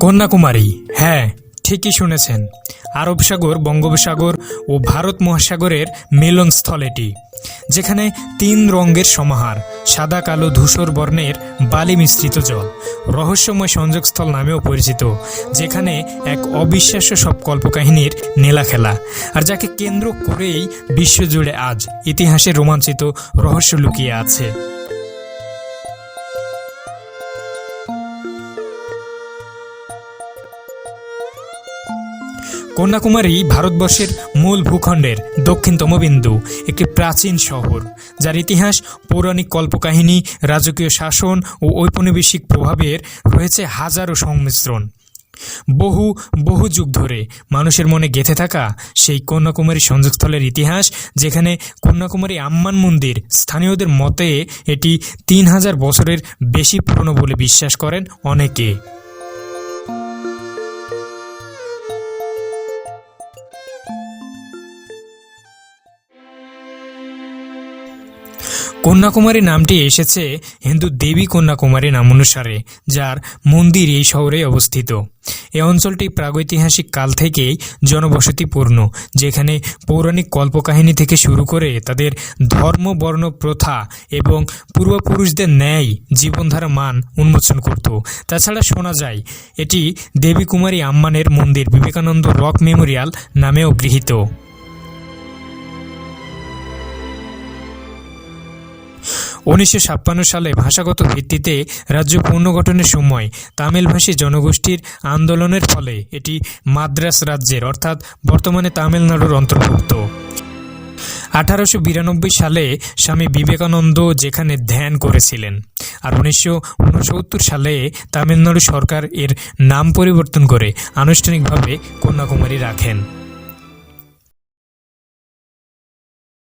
কন্যাকুমারী। হ্যাঁ ঠিকই শুনেছেন। আরব সাগর, বঙ্গোপসাগর ও ভারত মহাসাগরের মিলনস্থল এটি, যেখানে তিন রঙের সমাহার, সাদা, কালো, ধূসর বর্ণের বালি মিশ্রিত জল, রহস্যময় সংযোগস্থল নামেও পরিচিত, যেখানে এক অবিশ্বাস্য সব কল্পকাহিনীর নীলা খেলা, আর যাকে কেন্দ্র করেই বিশ্বজুড়ে আজ ইতিহাসে রোমাঞ্চিত রহস্য লুকিয়ে আছে। কন্যাকুমারী ভারতবর্ষের মূল ভূখণ্ডের দক্ষিণতম বিন্দু, একটি প্রাচীন শহর, যার ইতিহাস, পৌরাণিক কল্পকাহিনী, রাজকীয় শাসন ও ঔপনিবেশিক প্রভাবের রয়েছে হাজারো সংমিশ্রণ। বহু বহু যুগ ধরে মানুষের মনে গেঁথে থাকা সেই কন্যাকুমারী সংযোগস্থলের ইতিহাস, যেখানে কন্যাকুমারী আম্মান মন্দির স্থানীয়দের মতে এটি তিন হাজার বছরের বেশি পুরনো বলে বিশ্বাস করেন অনেকে। কন্যাকুমারী নামটি এসেছে হিন্দু দেবী কন্যাকুমারী নাম অনুসারে, যার মন্দির এই শহরে অবস্থিত। এই অঞ্চলটি প্রাগৈতিহাসিক কাল থেকেই জনবসতিপূর্ণ, যেখানে পৌরাণিক কল্পকাহিনী থেকে শুরু করে তাদের ধর্ম, বর্ণ, প্রথা এবং পূর্বপুরুষদের ন্যায় জীবনধারা মান উন্মোচন করত। তাছাড়া শোনা যায়, এটি দেবী কুমারী আম্মানের মন্দির বিবেকানন্দ রক মেমোরিয়াল নামেও গৃহীত। উনিশশো ছাপ্পান্ন সালে ভাষাগত ভিত্তিতে রাজ্য পুনর্গঠনের সময় তামিলভাষী জনগোষ্ঠীর আন্দোলনের ফলে এটি মাদ্রাস রাজ্যের, অর্থাৎ বর্তমানে তামিলনাড়ুর অন্তর্ভুক্ত। আঠারোশো বিরানব্বই সালে স্বামী বিবেকানন্দ যেখানে ধ্যান করেছিলেন আর উনিশশো উনসত্তর সালে তামিলনাড়ু সরকার এর নাম পরিবর্তন করে আনুষ্ঠানিকভাবে কন্যাকুমারী রাখেন।